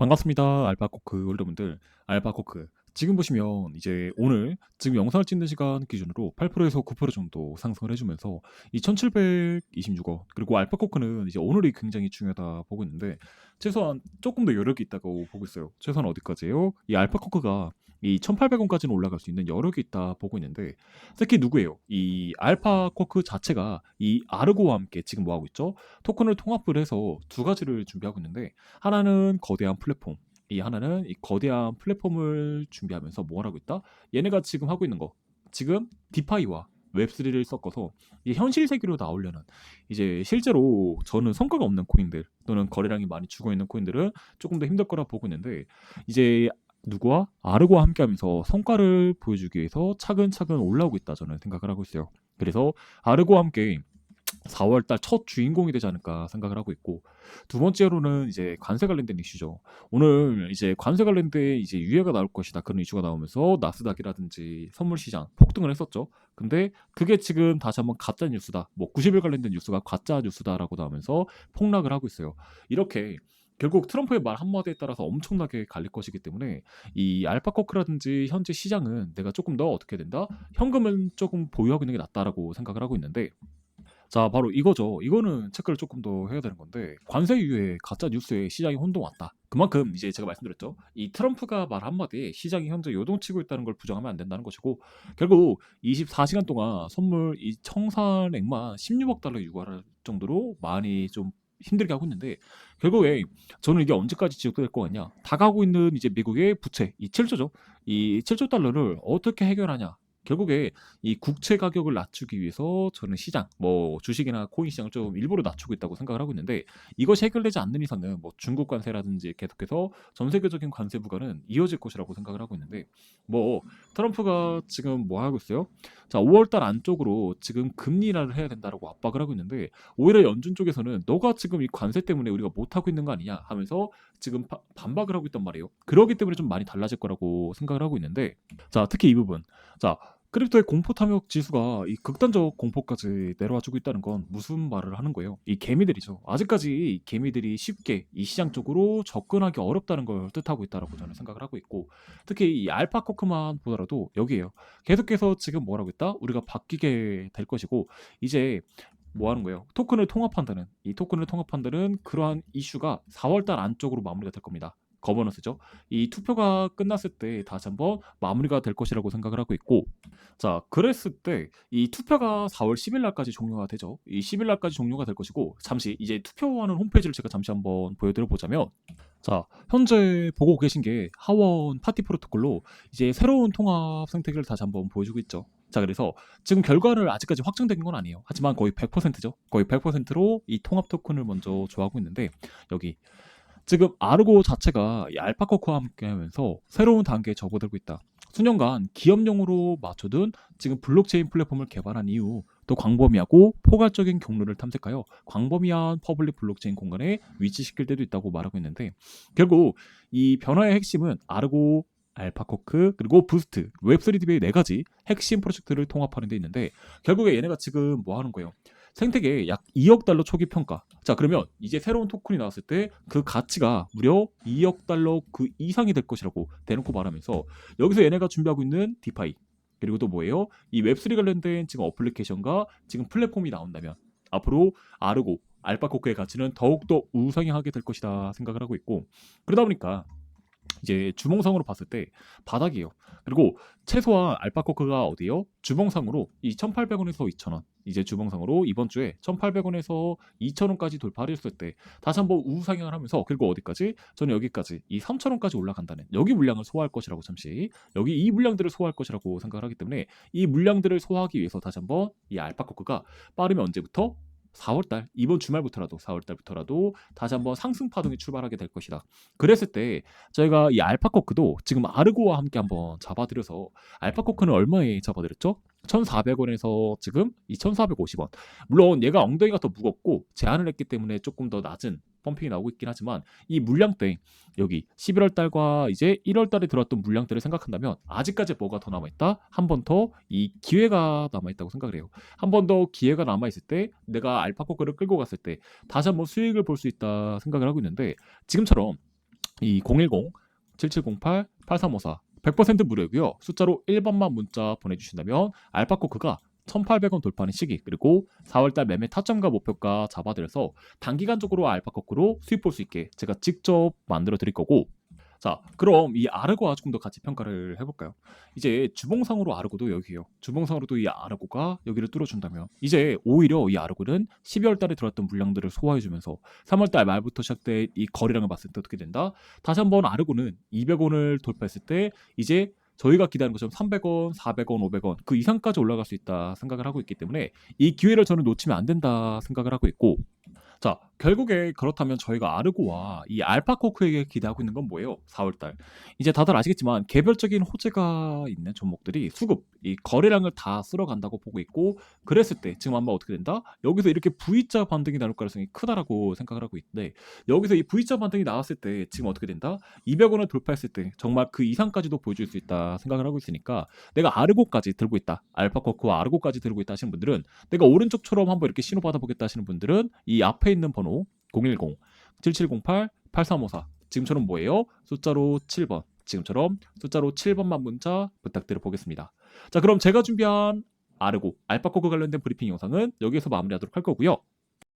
반갑습니다. 알파코크 여러분들. 알파코크. 지금 보시면 이제 오늘 지금 영상을 찍는 시간 기준으로 8%에서 9% 정도 상승을 해주면서 이 1726원 그리고 알파코크는 이제 오늘이 굉장히 중요하다 보고 있는데 최소한 조금 더 여력이 있다고 보고 있어요. 최소한 어디까지예요? 이 알파코크가 이 1800원까지는 올라갈 수 있는 여력이 있다 보고 있는데 특히 누구예요? 이 알파코크 자체가 이 아르고와 함께 지금 뭐 하고 있죠? 토큰을 통합을 해서 두 가지를 준비하고 있는데 하나는 거대한 플랫폼 이 하나는 이 거대한 플랫폼을 준비하면서 뭘 하고 있다? 얘네가 지금 하고 있는 거 지금 디파이와 웹3를 섞어서 이 현실 세계로 나오려는 이제 실제로 저는 성과가 없는 코인들 또는 거래량이 많이 죽어 있는 코인들은 조금 더 힘들 거라 보고 있는데 이제 누구와 아르고와 함께하면서 성과를 보여주기 위해서 차근차근 올라오고 있다 저는 생각을 하고 있어요. 그래서 아르고와 함께 4월달 첫 주인공이 되지 않을까 생각을 하고 있고 두 번째로는 이제 관세 관련된 이슈죠. 오늘 이제 관세 관련된 이제 유예가 나올 것이다 그런 이슈가 나오면서 나스닥이라든지 선물 시장 폭등을 했었죠. 근데 그게 지금 다시 한번 가짜 뉴스다. 뭐 90일 관련된 뉴스가 가짜 뉴스다라고 나오면서 폭락을 하고 있어요. 이렇게 결국 트럼프의 말 한마디에 따라서 엄청나게 갈릴 것이기 때문에 이 알파코크라든지 현재 시장은 내가 조금 더 어떻게 된다? 현금은 조금 보유하고 있는 게 낫다라고 생각을 하고 있는데 자 바로 이거죠. 이거는 체크를 조금 더 해야 되는 건데 관세 유예 가짜 뉴스에 시장이 혼동 왔다. 그만큼 이제 제가 말씀드렸죠. 이 트럼프가 말 한마디에 시장이 현재 요동치고 있다는 걸 부정하면 안 된다는 것이고 결국 24시간 동안 선물 이 청산액만 16억 달러 유발할 정도로 많이 좀 힘들게 하고 있는데 결국에 저는 이게 언제까지 지속될 것 같냐? 다가고 있는 이제 미국의 부채 이 7조죠? 이 7조 달러를 어떻게 해결하냐 결국에 이 국채 가격을 낮추기 위해서 저는 시장, 뭐 주식이나 코인 시장을 좀 일부러 낮추고 있다고 생각을 하고 있는데 이것이 해결되지 않는 이상은 뭐 중국 관세라든지 계속해서 전 세계적인 관세 부과는 이어질 것이라고 생각을 하고 있는데 뭐 트럼프가 지금 뭐 하고 있어요? 자, 5월달 안쪽으로 지금 금리 인하를 해야 된다라고 압박을 하고 있는데 오히려 연준 쪽에서는 너가 지금 이 관세 때문에 우리가 못 하고 있는 거 아니냐 하면서 지금 바, 반박을 하고 있단 말이에요. 그러기 때문에 좀 많이 달라질 거라고 생각을 하고 있는데 자, 특히 이 부분. 자, 크립토의 공포 탐욕 지수가 이 극단적 공포까지 내려와주고 있다는 건 무슨 말을 하는 거예요? 이 개미들이죠. 아직까지 이 개미들이 쉽게 이 시장 쪽으로 접근하기 어렵다는 걸 뜻하고 있다라고 저는 생각을 하고 있고 특히 이 알파 코크만 보더라도 여기에요. 계속해서 지금 뭐라고 했다? 우리가 바뀌게 될 것이고 이제 뭐 하는 거예요? 토큰을 통합한다는 이 토큰을 통합한다는 그러한 이슈가 4월달 안쪽으로 마무리가 될 겁니다. 거버넌스죠. 이 투표가 끝났을 때 다시 한번 마무리가 될 것이라고 생각을 하고 있고 자 그랬을 때 이 투표가 4월 10일 날까지 종료가 되죠. 이 10일 날까지 종료가 될 것이고 잠시 이제 투표하는 홈페이지를 제가 잠시 한번 보여드려 보자면 자 현재 보고 계신 게 하원 파티 프로토콜로 이제 새로운 통합 생태계를 다시 한번 보여주고 있죠. 자 그래서 지금 결과를 아직까지 확정된 건 아니에요. 하지만 거의 100%죠. 거의 100%로 이 통합 토큰을 먼저 좋아하고 있는데 여기 지금 아르고 자체가 이 알파코크와 함께하면서 새로운 단계에 접어들고 있다. 수년간 기업용으로 맞춰둔 지금 블록체인 플랫폼을 개발한 이후 또 광범위하고 포괄적인 경로를 탐색하여 광범위한 퍼블릭 블록체인 공간에 위치시킬 때도 있다고 말하고 있는데 결국 이 변화의 핵심은 아르고 알파코크 그리고 부스트 웹3 DB의 네 가지 핵심 프로젝트를 통합하는 데 있는데 결국에 얘네가 지금 뭐 하는 거예요? 생태계에 약 2억 달러 초기 평가. 자, 그러면 이제 새로운 토큰이 나왔을 때 그 가치가 무려 2억 달러 그 이상이 될 것이라고 대놓고 말하면서 여기서 얘네가 준비하고 있는 디파이 그리고 또 뭐예요? 이 웹3 관련된 지금 어플리케이션과 지금 플랫폼이 나온다면 앞으로 아르고 알파코크의 가치는 더욱더 우상향하게 될 것이다 생각을 하고 있고 그러다 보니까 이제 주몽상으로 봤을 때 바닥이에요. 그리고 최소한 알파코크가 어디요? 주봉상으로 이 1,800원에서 2,000원. 이제 주봉상으로 이번 주에 1,800원에서 2,000원까지 돌파를 했을 때 다시 한번 우상향을 하면서 그리고 어디까지? 저는 여기까지 이 3,000원까지 올라간다는 여기 물량을 소화할 것이라고 잠시 여기 이 물량들을 소화할 것이라고 생각을 하기 때문에 이 물량들을 소화하기 위해서 다시 한번 이 알파코크가 빠르면 언제부터 4월달 이번 주말부터라도 4월달부터라도 다시 한번 상승 파동이 출발하게 될 것이다. 그랬을 때 저희가 이 알파코크도 지금 아르고와 함께 한번 잡아드려서 알파코크는 얼마에 잡아드렸죠? 1,400원에서 지금 2,450원. 물론 얘가 엉덩이가 더 무겁고 제한을 했기 때문에 조금 더 낮은 펌핑이 나오고 있긴 하지만 이 물량 때 여기 11월 달과 이제 1월 달에 들어왔던 물량들을 생각한다면 아직까지 뭐가 더 남아 있다? 한 번 더 이 기회가 남아 있다고 생각을 해요. 한 번 더 기회가 남아 있을 때 내가 알파코크를 끌고 갔을 때 다시 한번 수익을 볼 수 있다 생각을 하고 있는데 지금처럼 이 010 7708 8354 100% 무료고요. 숫자로 1번만 문자 보내주신다면 알파코크가 1,800원 돌파하는 시기 그리고 4월달 매매 타점과 목표가 잡아드려서 단기간적으로 알파코크로 수입 볼 수 있게 제가 직접 만들어 드릴 거고 자 그럼 이 아르고와 조금 더 같이 평가를 해볼까요? 이제 주봉상으로 아르고도 여기에요. 주봉상으로도 이 아르고가 여기를 뚫어준다면 이제 오히려 이 아르고는 12월 달에 들어왔던 물량들을 소화해주면서 3월 달 말부터 시작된 이 거래량을 봤을 때 어떻게 된다? 다시 한번 아르고는 200원을 돌파했을 때 이제 저희가 기대하는 것처럼 300원, 400원, 500원 그 이상까지 올라갈 수 있다 생각을 하고 있기 때문에 이 기회를 저는 놓치면 안 된다 생각을 하고 있고 자 결국에 그렇다면 저희가 아르고와 이 알파코크에게 기대하고 있는 건 뭐예요? 4월달 이제 다들 아시겠지만 개별적인 호재가 있는 종목들이 수급 이 거래량을 다 쓸어간다고 보고 있고 그랬을 때 지금 한번 어떻게 된다? 여기서 이렇게 V자 반등이 나올 가능성이 크다라고 생각을 하고 있는데 여기서 이 V자 반등이 나왔을 때 지금 어떻게 된다? 200원을 돌파했을 때 정말 그 이상까지도 보여줄 수 있다 생각을 하고 있으니까 내가 아르고까지 들고 있다 알파코크와 아르고까지 들고 있다 하시는 분들은 내가 오른쪽처럼 한번 이렇게 신호 받아보겠다 하시는 분들은 이 앞에 있는 번호 010 7708 8354 지금처럼 뭐예요? 숫자로 7번 지금처럼 숫자로 7번만 문자 부탁드려 보겠습니다. 자 그럼 제가 준비한 아르고 알파코크 관련된 브리핑 영상은 여기에서 마무리하도록 할 거고요.